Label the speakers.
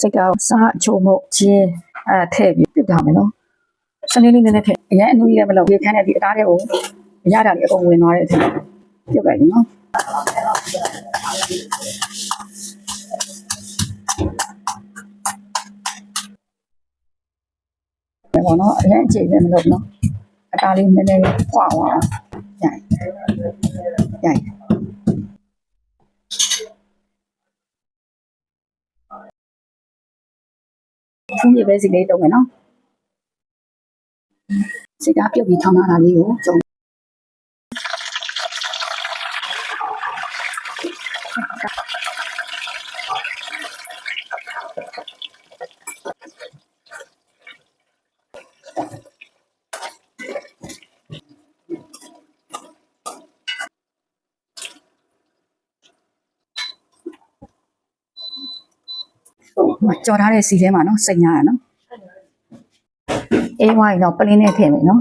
Speaker 1: စိတ်ကောက်စားအချို့မို့ချင်းအဲထည့်ပြီးပြုတ်ကြမယ်နော်စနေလေးနည်းနည်းထည့်အရင်အနူကြီးလည်းမလုပ်ဒီခန်းနဲ့ဒီအသားတွေကိုရတာတွေအကုန်ဝင်သွားတဲ့အချိန်ပြုတ်လိုက်ပြီနော်ပဲပေါ့နော်အရင်အချိန်လည်းမလုပ်နော်အသားလေးနည်းနည်းခွာအောင်ရိုက် ဖုန်းရပဲစီလေးတုံးမယ်နော်စိတ်ကပြုတ်ပြီးထောင်းလာတာလေးကိုကြုံ ကြော်ထားတဲ့စီထဲမှာနော်စိတ်ညာရနော်အေးဝိုင်းတော့ပလင်းနဲ့ထည့်မယ်နော်